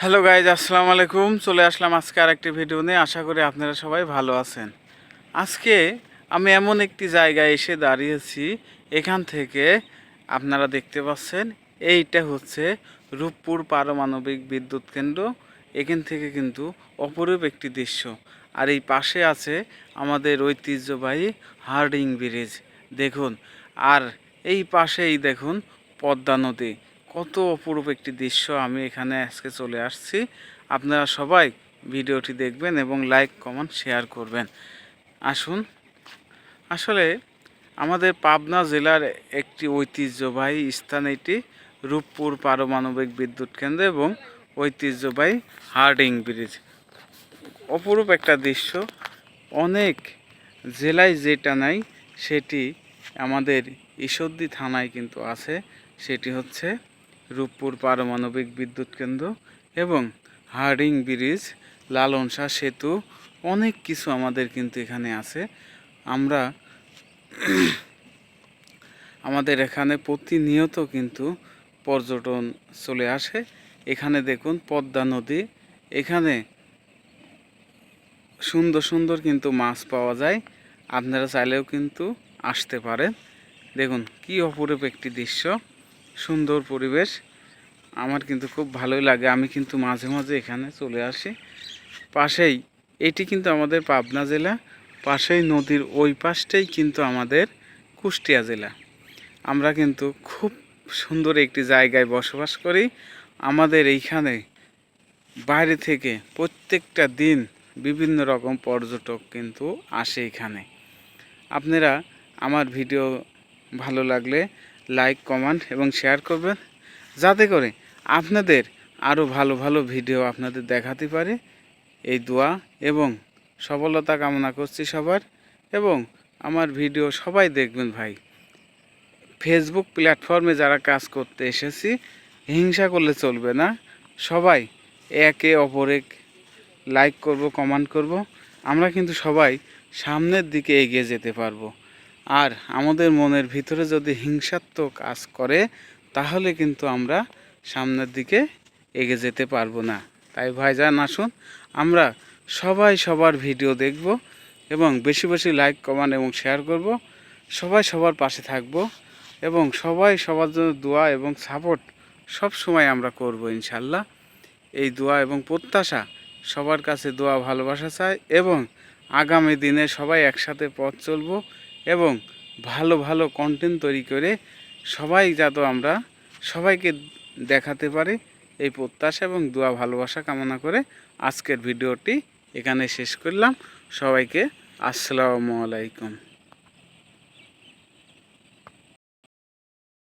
Hello guys আসসালামু আলাইকুম। চলে আসলাম আজকে আরেকটি ভিডিও নিয়ে। আশা করি আপনারা সবাই ভালো আছেন। আজকে আমি এমন একটি জায়গায় এসে দাঁড়িয়েছি, এখান থেকে আপনারা দেখতে পাচ্ছেন, এইটা হচ্ছে রূপপুর পারমাণবিক বিদ্যুৎ কেন্দ্র। এখান থেকে কিন্তু অপরূপ একটি দৃশ্য। আর এই পাশে আছে আমাদের ঐতিহ্যবাহী হার্ডিং ব্রিজ। দেখুন, আর এই পাশেই দেখুন পদ্মা নদী। কত অপরূপ একটি দৃশ্য আমি এখানে আজকে চলে আসছি। আপনারা সবাই ভিডিওটি দেখবেন এবং লাইক, কমেন্ট, শেয়ার করবেন। আসুন। আসলে আমাদের পাবনা জেলার একটি ঐতিহ্যবাহী স্থান এটি, রূপপুর পারমাণবিক বিদ্যুৎ কেন্দ্র এবং ঐতিহ্যবাহী হার্ডিং ব্রিজ। অপরূপ একটা দৃশ্য। অনেক জেলায় যেটা নাই, সেটি আমাদের ঈশ্বরদী থানায় কিন্তু আছে। সেটি হচ্ছে রূপপুর পারমাণবিক বিদ্যুৎ কেন্দ্র এবং হার্ডিং ব্রিজ লালন শাহ সেতু, অনেক কিছু আমাদের কিন্তু এখানে আছে। আমরা আমাদের এখানে প্রতিনিয়ত কিন্তু পর্যটন চলে আসে। এখানে দেখুন পদ্মা নদী, এখানে সুন্দর সুন্দর কিন্তু মাছ পাওয়া যায়। আপনারা চাইলেও কিন্তু আসতে পারেন। দেখুন কি অপরূপ একটি দৃশ্য। সুন্দর পরিবেশ। আমার কিন্তু খুব ভালোই লাগে। আমি কিন্তু মাঝে মাঝে এখানে চলে আসি। পাশেই, এটি কিন্তু আমাদের পাবনা জেলা। পাশেই নদীর ওই পাশটাই কিন্তু আমাদের কুষ্টিয়া জেলা। আমরা কিন্তু খুব সুন্দর একটি জায়গায় বসবাস করি। আমাদের এইখানে বাইরে থেকে প্রত্যেকটা দিন বিভিন্ন রকম পর্যটক কিন্তু আসে এখানে। আপনারা আমার ভিডিও ভালো লাগলে লাইক কমেন্ট এবং শেয়ার করবেন। যাতে করে আপনাদের আরও ভালো ভালো ভিডিও আপনাদের দেখাতে পারে। এই দোয়া এবং সফলতা কামনা করছি সবার এবং আমার ভিডিও সবাই দেখবেন ভাই। ফেসবুক প্ল্যাটফর্মে যারা কাজ করতে এসেছি, হিংসা করলে চলবে না। সবাই একে অপরে লাইক করব কমেন্ট করব। আমরা কিন্তু সবাই সামনের দিকে এগিয়ে যেতে পারব। আর আমাদের মনের ভিতরে যদি হিংসাত্মক কাজ করে, তাহলে কিন্তু আমরা সামনের দিকে এগিয়ে যেতে পারব না। তাই ভাইজান, আসুন আমরা সবাই সবার ভিডিও দেখব এবং বেশি বেশি লাইক, কমেন্ট এবং শেয়ার করব। সবাই সবার পাশে থাকব এবং সবাই সবার জন্য দোয়া এবং সাপোর্ট সব সময় আমরা করব ইনশাল্লাহ। এই দোয়া এবং প্রত্যাশা সবার কাছে দোয়া, ভালোবাসা চাই এবং আগামী দিনে সবাই একসাথে পথ চলব। এবং ভালো ভালো কন্টেন্ট তৈরি করে সবাই যাতে আমরা সবাইকে দেখাতে পারি এই প্রত্যাশা এবং দোয়া ভালোবাসা কামনা করে আজকের ভিডিওটি এখানে শেষ করলাম। সবাইকে আসসালামু আলাইকুম।